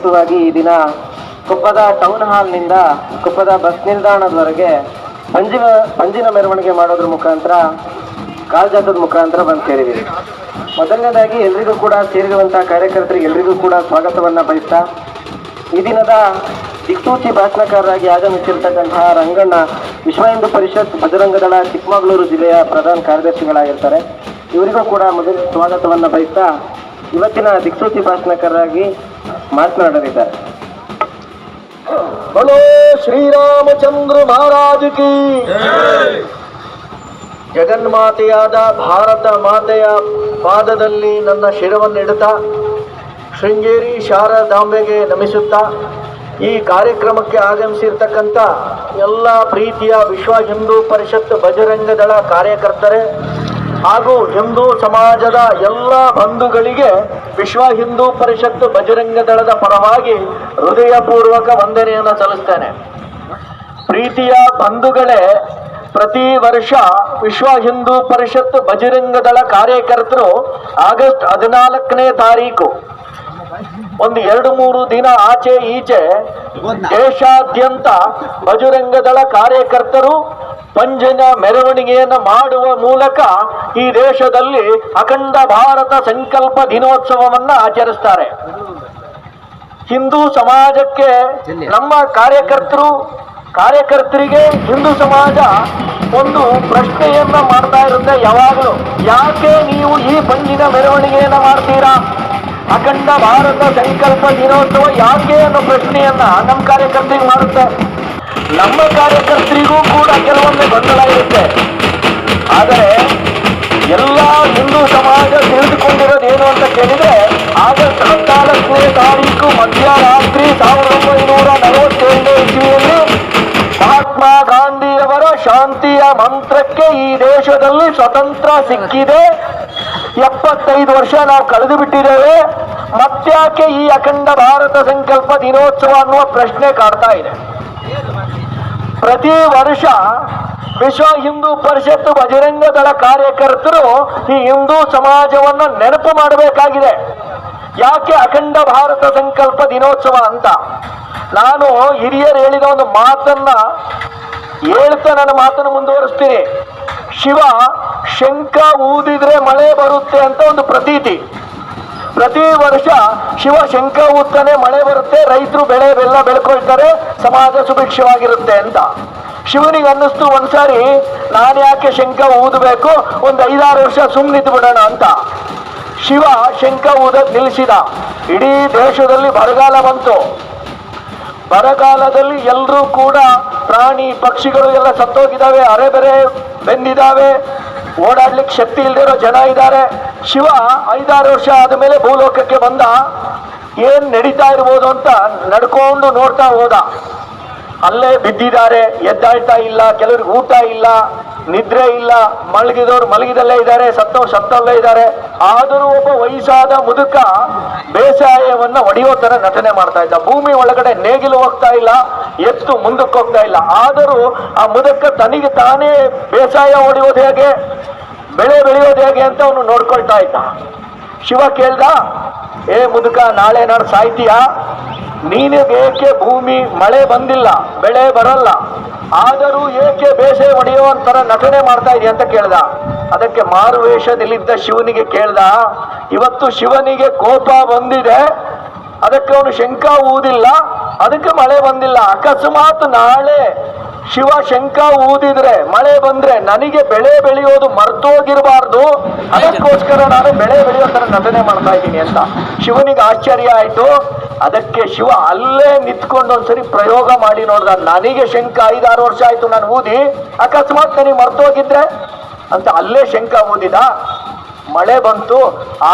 ಪ್ರಯುಕ್ತವಾಗಿ ಈ ದಿನ ಕೊಪ್ಪದ ಟೌನ್ ಹಾಲ್ನಿಂದ ಕೊಪ್ಪದ ಬಸ್ ನಿಲ್ದಾಣದವರೆಗೆ ಪಂಜಿನ ಪಂಜಿನ ಮೆರವಣಿಗೆ ಮಾಡೋದ್ರ ಮುಖಾಂತರ ಕಾಲ್ಜಾತದ ಮುಖಾಂತರ ಬಂದು ಸೇರಿದ್ದೀವಿ. ಮೊದಲನೇದಾಗಿ ಎಲ್ರಿಗೂ ಕೂಡ ಸೇರಿರುವಂಥ ಕಾರ್ಯಕರ್ತರಿಗೆ ಎಲ್ರಿಗೂ ಕೂಡ ಸ್ವಾಗತವನ್ನ ಬಯಸ್ತಾ, ಈ ದಿನದ ದಿಕ್ಸೂಚಿ ಭಾಷಣಕಾರರಾಗಿ ಆಗಮಿಸಿರ್ತಕ್ಕಂತಹ ರಂಗಣ್ಣ ವಿಶ್ವ ಹಿಂದೂ ಪರಿಷತ್ ಬಜರಂಗದಳ ಚಿಕ್ಕಮಗಳೂರು ಜಿಲ್ಲೆಯ ಪ್ರಧಾನ ಕಾರ್ಯದರ್ಶಿಗಳಾಗಿರ್ತಾರೆ. ಇವರಿಗೂ ಕೂಡ ಮೊದಲು ಸ್ವಾಗತವನ್ನ ಬಯಸ್ತಾ, ಇವತ್ತಿನ ದಿಕ್ಸೂಚಿ ಭಾಷಣಕಾರರಾಗಿ ಮಾತನಾಡಲಿದ್ದಾರೆ. ಬಲೋ ಶ್ರೀರಾಮಚಂದ್ರ ಮಹಾರಾಜ ಕೀ. ಜಗನ್ಮಾತೆಯಾದ ಭಾರತ ಮಾತೆಯ ಪಾದದಲ್ಲಿ ನನ್ನ ಶಿರವನ್ನಿಡುತ್ತಾ ಶೃಂಗೇರಿ ಶಾರದಾಂಬೆಗೆ ನಮಿಸುತ್ತಾ, ಈ ಕಾರ್ಯಕ್ರಮಕ್ಕೆ ಆಗಮಿಸಿರ್ತಕ್ಕಂಥ ಎಲ್ಲ ಪ್ರೀತಿಯ ವಿಶ್ವ ಹಿಂದೂ ಪರಿಷತ್ ಬಜರಂಗದಳ ಕಾರ್ಯಕರ್ತರೇ ಹಾಗೂ ಹಿಂದೂ ಸಮಾಜದ ಎಲ್ಲ ಬಂಧುಗಳಿಗೆ ವಿಶ್ವ ಹಿಂದೂ ಪರಿಷತ್ ಬಜರಂಗ ದಳದ ಪರವಾಗಿ ಹೃದಯಪೂರ್ವಕ ವಂದನೆಯನ್ನು ಸಲ್ಲಿಸ್ತೇನೆ. ಪ್ರೀತಿಯ ಬಂಧುಗಳೇ, ಪ್ರತಿ ವರ್ಷ ವಿಶ್ವ ಹಿಂದೂ ಪರಿಷತ್ ಬಜರಂಗ ದಳ ಕಾರ್ಯಕರ್ತರು ಆಗಸ್ಟ್ ಹದಿನಾಲ್ಕನೇ ತಾರೀಕು, ಒಂದು ಎರಡು ಮೂರು ದಿನ ಆಚೆ ಈಚೆ ದೇಶಾದ್ಯಂತ ಬಜರಂಗ ದಳ ಕಾರ್ಯಕರ್ತರು ಪಂಜನ ಮೆರವಣಿಗೆಯನ್ನು ಮಾಡುವ ಮೂಲಕ ಈ ದೇಶದಲ್ಲಿ ಅಖಂಡ ಭಾರತ ಸಂಕಲ್ಪ ದಿನೋತ್ಸವವನ್ನು ಆಚರಿಸ್ತಾರೆ. ಹಿಂದೂ ಸಮಾಜಕ್ಕೆ ನಮ್ಮ ಕಾರ್ಯಕರ್ತರು, ಕಾರ್ಯಕರ್ತರಿಗೆ ಹಿಂದೂ ಸಮಾಜ ಒಂದು ಪ್ರಶ್ನೆಯನ್ನ ಮಾಡ್ತಾ ಇರುತ್ತೆ ಯಾವಾಗಲೂ. ಯಾಕೆ ನೀವು ಈ ಪಂಜಿನ ಮೆರವಣಿಗೆಯನ್ನ ಮಾಡ್ತೀರಾ? ಅಖಂಡ ಭಾರತ ಸಂಕಲ್ಪ ದಿನೋತ್ಸವ ಯಾಕೆ ಅನ್ನೋ ಪ್ರಶ್ನೆಯನ್ನ ನಮ್ಮ ಕಾರ್ಯಕರ್ತರಿಗೆ ಮಾಡುತ್ತೆ. ನಮ್ಮ ಕಾರ್ಯಕರ್ತರಿಗೂ ಕೂಡ ಕೆಲವೊಮ್ಮೆ ಗೊಂದಲ ಇರುತ್ತೆ. ಆದರೆ ಎಲ್ಲ ಹಿಂದೂ ಸಮಾಜ ತಿಳಿದುಕೊಂಡಿರೋದು ಏನು ಅಂತ ಕೇಳಿದ್ರೆ, ಆಗಸ್ಟ್ ಹದಿನಾಲ್ಕನೇ ತಾರೀಕು ಮಧ್ಯರಾತ್ರಿ ಸಾವಿರದ ಒಂಬೈನೂರ ನಲವತ್ತೇಳನೇ ಇಸ್ವಿಯಲ್ಲಿ ಮಹಾತ್ಮ ಗಾಂಧಿಯವರ ಶಾಂತಿಯ ಮಂತ್ರಕ್ಕೆ ಈ ದೇಶದಲ್ಲಿ ಸ್ವತಂತ್ರ ಸಿಕ್ಕಿದೆ. ಎಪ್ಪತ್ತೈದು ವರ್ಷ ನಾವು ಕಳೆದು ಬಿಟ್ಟಿದ್ದೇವೆ. ಮತ್ತ್ಯಾಕೆ ಈ ಅಖಂಡ ಭಾರತ ಸಂಕಲ್ಪ ದಿನೋತ್ಸವ ಅನ್ನುವ ಪ್ರಶ್ನೆ ಕಾಡ್ತಾ ಇದೆ. ಪ್ರತಿ ವರ್ಷ ವಿಶ್ವ ಹಿಂದೂ ಪರಿಷತ್ ಬಜರಂಗ ದಳ ಕಾರ್ಯಕರ್ತರು ಈ ಹಿಂದೂ ಸಮಾಜವನ್ನು ನೆನಪು ಮಾಡಬೇಕಾಗಿದೆ. ಯಾಕೆ ಅಖಂಡ ಭಾರತ ಸಂಕಲ್ಪ ದಿನೋತ್ಸವ ಅಂತ? ನಾನು ಹಿರಿಯರು ಹೇಳಿದ ಒಂದು ಮಾತನ್ನ ಹೇಳ್ತಾ ನನ್ನ ಮಾತನ್ನು ಮುಂದುವರಿಸ್ತೀನಿ. ಶಿವ ಶಂಖ ಊದಿದ್ರೆ ಮಳೆ ಬರುತ್ತೆ ಅಂತ ಒಂದು ಪ್ರತೀತಿ. ಪ್ರತಿ ವರ್ಷ ಶಿವ ಶಂಖ ಉತ್ತನೆ ಮಳೆ ಬರುತ್ತೆ, ರೈತರು ಬೆಳೆ, ಬೆಲ್ಲ ಬೆಳ್ಕೊಳ್ತಾರೆ, ಸಮಾಜ ಸುಭಿಕ್ಷವಾಗಿರುತ್ತೆ ಅಂತ. ಶಿವನಿಗೆ ಅನ್ನಿಸ್ತು ಒಂದ್ಸಾರಿ, ನಾನು ಯಾಕೆ ಶಂಕ ಊದಬೇಕು, ಒಂದು ಐದಾರು ವರ್ಷ ಸುಮ್ಮನಿದ್ದು ಬಿಡೋಣ ಅಂತ. ಶಿವ ಶಂಖ ಊದ ನಿಲ್ಲಿಸಿದ ಇಡೀ ದೇಶದಲ್ಲಿ ಬರಗಾಲ ಬಂತು. ಬರಗಾಲದಲ್ಲಿ ಎಲ್ಲರೂ ಕೂಡ ಪ್ರಾಣಿ ಪಕ್ಷಿಗಳು ಎಲ್ಲ ಸತ್ತೋಗಿದ್ದಾವೆ ಅರೆಬೆರೆ ಬೆಂದಿದ್ದಾವೆ, ಓಡಾಡ್ಲಿಕ್ಕೆ ಶಕ್ತಿ ಇಲ್ದಿರೋ ಜನ ಇದ್ದಾರೆ. ಶಿವ ಐದಾರು ವರ್ಷ ಆದಮೇಲೆ ಭೂಲೋಕಕ್ಕೆ ಬಂದ. ಏನ್ ನಡೀತಾ ಇರ್ಬೋದು ಅಂತ ನಡ್ಕೊಂಡು ನೋಡ್ತಾ ಹೋದ. ಅಲ್ಲೇ ಬಿದ್ದಿದ್ದಾರೆ ಎದ್ದಾಳ್ತಾ ಇಲ್ಲ, ಕೆಲವ್ರಿಗೆ ಊಟ ಇಲ್ಲ, ನಿದ್ರೆ ಇಲ್ಲ, ಮಲಗಿದವ್ರು ಮಲಗಿದಲ್ಲೇ ಇದ್ದಾರೆ, ಸತ್ತವ್ರು ಸತ್ತಲ್ಲೇ ಇದ್ದಾರೆ. ಆದರೂ ಒಬ್ಬ ವಯಸ್ಸಾದ ಮುದುಕ ಬೇಸಾಯವನ್ನ ಒಡೆಯೋ ತರ ನಟನೆ ಮಾಡ್ತಾ ಇದ್ದ. ಭೂಮಿ ಒಳಗಡೆ ನೇಗಿಲು ಹೋಗ್ತಾ ಇಲ್ಲ, ಎತ್ತು ಮುಂದಕ್ಕೆ ಹೋಗ್ತಾ ಇಲ್ಲ. ಆದರೂ ಆ ಮುದುಕ ತನಿಗೆ ತಾನೇ ಬೇಸಾಯ ಹೊಡೆಯೋದು ಹೇಗೆ? ಬೆಳೆ ಬೆಳೆಯೋದು ಹೇಗೆ ಅಂತ ಅವನು ನೋಡ್ಕೊಳ್ತಾ ಇದ್ದ. ಶಿವ ಕೇಳ್ದ, ಏ ಮುದುಕ, ನಾಳೆ ನಾನು ಸಾಯ್ತೀಯಾ? ನೀನು ಏಕೆ ಭೂಮಿ, ಮಳೆ ಬಂದಿಲ್ಲ, ಬೆಳೆ ಬರಲ್ಲ. ಆದರೂ ಏಕೆ ಬೇಸೆ ಹೊಡೆಯುವಂತರ ನಟನೆ ಮಾಡ್ತಾ ಇದೆಯಾ? ಅಂತ ಕೇಳ್ದ. ಅದಕ್ಕೆ ಮಾರುವೇಷದಲ್ಲಿದ್ದ ಶಿವನಿಗೆ ಕೇಳ್ದ, ಇವತ್ತು ಶಿವನಿಗೆ ಕೋಪ ಬಂದಿದೆ. ಅದಕ್ಕೆ ಅವನು ಶಂಕ ಊದಿಲ್ಲ. ಅದಕ್ಕೆ ಮಳೆ ಬಂದಿಲ್ಲ. ಅಕಸ್ಮಾತ್ ನಾಳೆ ಶಿವ ಶಂಕ ಊದಿದ್ರೆ ಮಳೆ ಬಂದ್ರೆ ನನಗೆ ಬೆಳೆ ಬೆಳೆಯೋದು ಮರ್ತೋಗಿರಬಾರ್ದು. ಅದಕ್ಕೋಸ್ಕರ ನಾನು ಬೆಳೆ ಬೆಳೆಯೋ ತರ ನಟನೆ ಮಾಡ್ತಾ ಇದ್ದೀನಿ ಅಂತ ಶಿವನಿಗೆ ಆಶ್ಚರ್ಯ ಆಯ್ತು. ಅದಕ್ಕೆ ಶಿವ ಅಲ್ಲೇ ನಿಂತ್ಕೊಂಡು ಒಂದ್ಸರಿ ಪ್ರಯೋಗ ಮಾಡಿ ನೋಡ್ದ. ನನಗೆ ಶಂಕ ಐದಾರು ವರ್ಷ ಆಯ್ತು ನಾನು ಊದಿ. ಅಕಸ್ಮಾತ್ ನನಗೆ ಮರ್ತೋಗಿದ್ರೆ ಅಂತ ಅಲ್ಲೇ ಶಂಕ ಊದಿದ. ಮಳೆ ಬಂತು.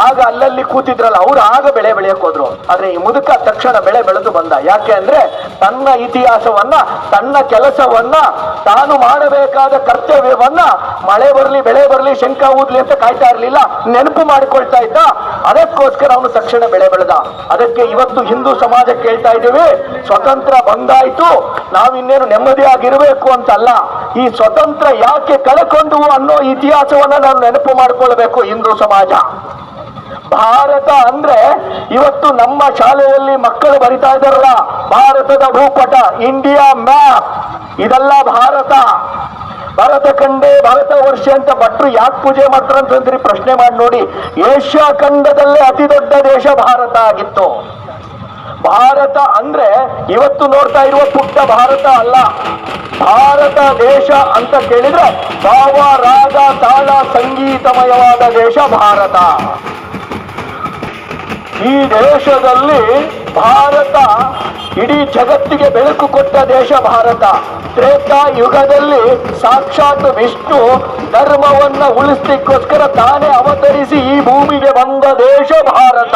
ಆಗ ಅಲ್ಲಲ್ಲಿ ಕೂತಿದ್ರಲ್ಲ, ಅವ್ರು ಆಗ ಬೆಳೆ ಬೆಳೆಯಕ್ ಹೋದ್ರು. ಆದ್ರೆ ಈ ಮುದುಕ ತಕ್ಷಣ ಬೆಳೆ ಬೆಳೆದು ಬಂದ. ಯಾಕೆ ಅಂದ್ರೆ ತನ್ನ ಇತಿಹಾಸವನ್ನ, ತನ್ನ ಕೆಲಸವನ್ನ, ತಾನು ಮಾಡಬೇಕಾದ ಕರ್ತವ್ಯವನ್ನ, ಮಳೆ ಬರಲಿ, ಬೆಳೆ ಬರಲಿ ಶಂಕ ಊದ್ಲಿ ಅಂತ ಕಾಯ್ತಾ ಇರಲಿಲ್ಲ, ನೆನಪು ಮಾಡಿಕೊಳ್ತಾ ಇದ್ದ. ಅದಕ್ಕೋಸ್ಕರ ಅವನು ತಕ್ಷಣ ಬೆಳೆ ಬೆಳೆದ. ಅದಕ್ಕೆ ಇವತ್ತು ಹಿಂದೂ ಸಮಾಜ ಕೇಳ್ತಾ ಇದ್ದೀವಿ, ಸ್ವತಂತ್ರ ಬಂದಾಯ್ತು, ನಾವಿನ್ನೇನು ನೆಮ್ಮದಿಯಾಗಿರಬೇಕು ಅಂತಲ್ಲ. ಈ ಸ್ವತಂತ್ರ ಯಾಕೆ ಕಳ್ಕೊಂಡು ಅನ್ನೋ ಇತಿಹಾಸವನ್ನ ನಾವು ನೆನಪು ಮಾಡಿಕೊಳ್ಬೇಕು ಹಿಂದೂ ಸಮಾಜ. ಭಾರತ ಅಂದ್ರೆ ಇವತ್ತು ನಮ್ಮ ಶಾಲೆಯಲ್ಲಿ ಮಕ್ಕಳು ಬರಿತಾ ಇದ್ದಾರಲ್ಲ, ಭಾರತದ ಭೂಪಟ ಇಂಡಿಯಾ ಮ್ಯಾಪ್ ಇದೆಲ್ಲ ಭಾರತ. ಭಾರತ ಖಂಡೇ ಭಾರತ ವರ್ಷ ಅಂತ ಭಟ್ರು ಯಾಕೆ ಪೂಜೆ ಮಾಡ್ತಾರೆ ಅಂತಂದ್ರಿ ಪ್ರಶ್ನೆ ಮಾಡಿ ನೋಡಿ. ಏಷ್ಯಾ ಖಂಡದಲ್ಲೇ ಅತಿ ದೊಡ್ಡ ದೇಶ ಭಾರತ ಆಗಿತ್ತು. ಭಾರತ ಅಂದ್ರೆ ಇವತ್ತು ನೋಡ್ತಾ ಇರುವ ಪುಟ್ಟ ಭಾರತ ಅಲ್ಲ. ಭಾರತ ದೇಶ ಅಂತ ಕೇಳಿದ್ರೆ ಭಾವ, ರಾಗ, ತಾಳ, ಸಂಗೀತಮಯವಾದ ದೇಶ ಭಾರತ. ಈ ದೇಶದಲ್ಲಿ ಭಾರತ ಇಡೀ ಜಗತ್ತಿಗೆ ಬೆಳಕು ಕೊಟ್ಟ ದೇಶ ಭಾರತ. ತ್ರೇತಾ ಯುಗದಲ್ಲಿ ಸಾಕ್ಷಾತ್ ವಿಷ್ಣು ಧರ್ಮವನ್ನು ಉಳಿಸ್ಲಿಕ್ಕೋಸ್ಕರ ತಾನೇ ಅವತರಿಸಿ ಈ ಭೂಮಿಗೆ ಬಂದ ದೇಶ ಭಾರತ.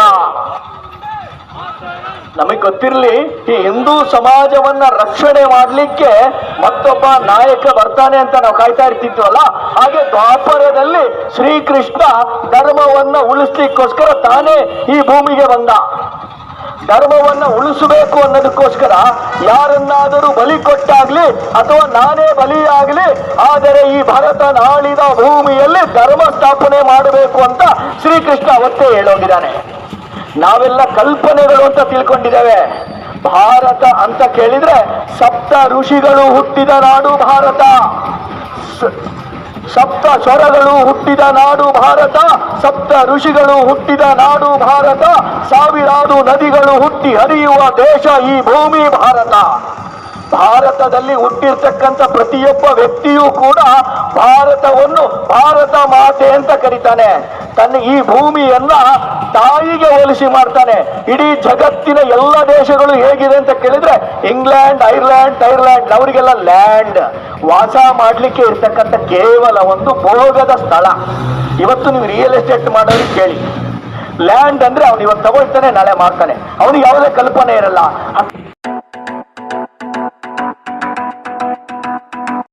ನಮಗೆ ಗೊತ್ತಿರಲಿ, ಈ ಹಿಂದೂ ಸಮಾಜವನ್ನ ರಕ್ಷಣೆ ಮಾಡಲಿಕ್ಕೆ ಮತ್ತೊಬ್ಬ ನಾಯಕ ಬರ್ತಾನೆ ಅಂತ ನಾವು ಕಾಯ್ತಾ ಇರ್ತಿದ್ವಲ್ಲ? ಹಾಗೆ ದ್ವಾಪರದಲ್ಲಿ ಶ್ರೀಕೃಷ್ಣ ಧರ್ಮವನ್ನ ಉಳಿಸ್ಲಿಕ್ಕೋಸ್ಕರ ತಾನೇ ಈ ಭೂಮಿಗೆ ಬಂದ. ಧರ್ಮವನ್ನ ಉಳಿಸಬೇಕು ಅನ್ನೋದಕ್ಕೋಸ್ಕರ ಯಾರನ್ನಾದರೂ ಬಲಿ ಕೊಟ್ಟಾಗ್ಲಿ ಅಥವಾ ನಾನೇ ಬಲಿಯಾಗಲಿ, ಆದರೆ ಈ ಭರತ ನಾಳಿದ ಭೂಮಿಯಲ್ಲಿ ಧರ್ಮ ಸ್ಥಾಪನೆ ಮಾಡಬೇಕು ಅಂತ ಶ್ರೀಕೃಷ್ಣ ಅವತ್ತೇ ಹೇಳೋಗಿದ್ದಾನೆ. ನಾವೆಲ್ಲ ಕಲ್ಪನೆಗಳು ಅಂತ ತಿಳ್ಕೊಂಡಿದ್ದೇವೆ. ಭಾರತ ಅಂತ ಕೇಳಿದ್ರೆ ಸಪ್ತ ಋಷಿಗಳು ಹುಟ್ಟಿದ ನಾಡು ಭಾರತ. ಸಪ್ತ ಸ್ವರಗಳು ಹುಟ್ಟಿದ ನಾಡು ಭಾರತ, ಸಪ್ತ ಋಷಿಗಳು ಹುಟ್ಟಿದ ನಾಡು ಭಾರತ, ಸಾವಿರಾರು ನದಿಗಳು ಹುಟ್ಟಿ ಹರಿಯುವ ದೇಶ ಈ ಭೂಮಿ ಭಾರತ. ಭಾರತದಲ್ಲಿ ಹುಟ್ಟಿರ್ತಕ್ಕಂಥ ಪ್ರತಿಯೊಬ್ಬ ವ್ಯಕ್ತಿಯೂ ಕೂಡ ಭಾರತವನ್ನು ಭಾರತ ಮಾತೆ ಅಂತ ಕರೀತಾನೆ. ತನ್ನ ಈ ಭೂಮಿಯನ್ನ ತಾಯಿಗೆ ಹೋಲಿಸಿ ಮಾಡ್ತಾನೆ. ಇಡೀ ಜಗತ್ತಿನ ಎಲ್ಲ ದೇಶಗಳು ಹೇಗಿದೆ ಅಂತ ಕೇಳಿದ್ರೆ ಇಂಗ್ಲೆಂಡ್ ಐರ್ಲ್ಯಾಂಡ್ ಟೈರ್ಲ್ಯಾಂಡ್ ಅವರಿಗೆಲ್ಲ ಲ್ಯಾಂಡ್. ವಾಸ ಮಾಡ್ಲಿಕ್ಕೆ ಇರ್ತಕ್ಕಂಥ ಕೇವಲ ಒಂದು ಭೋಗದ ಸ್ಥಳ. ಇವತ್ತು ನೀವು ರಿಯಲ್ ಎಸ್ಟೇಟ್ ಮಾಡೋದು ಕೇಳಿ. ಲ್ಯಾಂಡ್ ಅಂದ್ರೆ ಅವನು ಇವತ್ತು ತಗೊಳ್ತಾನೆ, ನಾಳೆ ಮಾಡ್ತಾನೆ ಅವನಿಗೆ ಯಾವುದೇ ಕಲ್ಪನೆ ಇರಲ್ಲ.